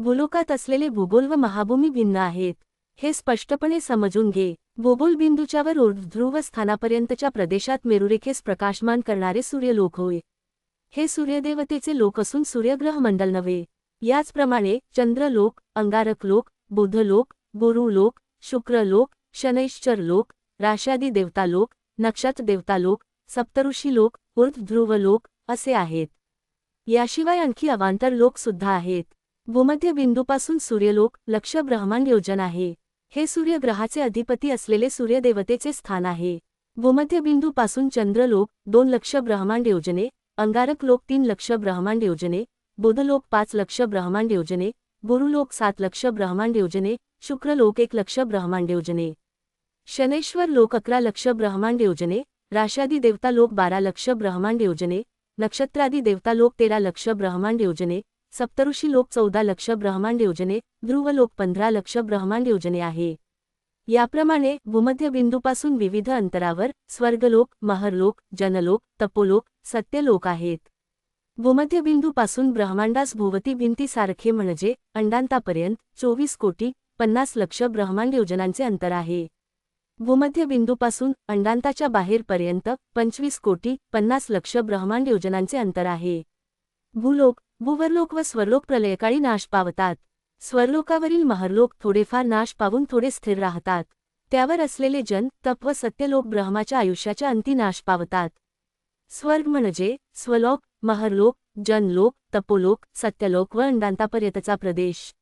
भूलोकात असलेले भूगोल व महाभूमी भिन्न आहेत. हे स्पष्टपणे समजून घे. भूगोल बिंदूच्यावर ध्रुव स्थानापर्यंतच्या प्रदेशात मेरुरेखेस प्रकाशमान करणारे सूर्यलोक होय. हे सूर्यदेवतेचे लोक असून सूर्यग्रह मंडल नव्हे. याचप्रमाणे चंद्रलोक अंगारकलोक बुधलोक गुरुलोक शुक्रलोक शनैश्चर लोक राशादी देवतालोक नक्षत्र देवतालोक सप्तऋषी लोक ध्रुवलोक असे आहेत. याशिवाय आणखी अवांतर लोक सुद्धा आहेत. भूमध्य बिंदूपासून सूर्यलोक लक्ष ब्रह्मांड योजन आहे. हे सूर्यग्रहाचे अधिपती असलेले सूर्यदेवतेचे स्थान आहे. भूमध्य बिंदूपासून चंद्रलोक दोन लक्ष ब्रह्मांड योजने अंगारक लोक तीन लक्ष ब्रह्मांड योजने बुधलोक पाच लक्ष ब्रह्मांड योजने गुरुलोक सात लक्ष ब्रह्मांड योजने शुक्रलोक एक लक्ष ब्रह्मांड योजने. शनैश्वर लोक अकरा लक्ष ब्रह्मांड योजने राशादी देवता लोक बारा लक्ष ब्रह्मांड योजने नक्षत्रादी देवता लोक तेरा लक्ष ब्रह्मांड योजने सप्तऋषी लोक चौदा लक्ष ब्रह्मांड योजने ध्रुवलोक पंधरा लक्ष ब्रह्मांड योजने आहे. याप्रमाणे भूमध्य बिंदूपासून विविध अंतरावर स्वर्गलोक महरलोक जनलोक तपोलोक सत्यलोक आहेत. भूमध्य बिंदूपासून ब्रह्मांडास भोवती भिंतीसारखे म्हणजे अंडांतापर्यंत चोवीस कोटी पन्नास लक्ष ब्रह्मांड योजनांचे अंतर आहे. भूमध्य बिंदूपासून अंडांताच्या बाहेरपर्यंत पंचवीस कोटी पन्नास लक्ष ब्रह्मांड योजनांचे अंतर आहे. भूलोक भूवरलोक व स्वरलोक प्रलयकाळी नाश पावतात. स्वरलोकावरील महरलोक थोडेफार नाश पावून थोडे स्थिर राहतात. त्यावर असलेले जन तप व सत्यलोक ब्रह्माच्या आयुष्याच्या अंती नाश पावतात. स्वर्ग म्हणजे स्वलोक महरलोक जनलोक तपोलोक सत्यलोक व अंडांतापर्यंतचा प्रदेश.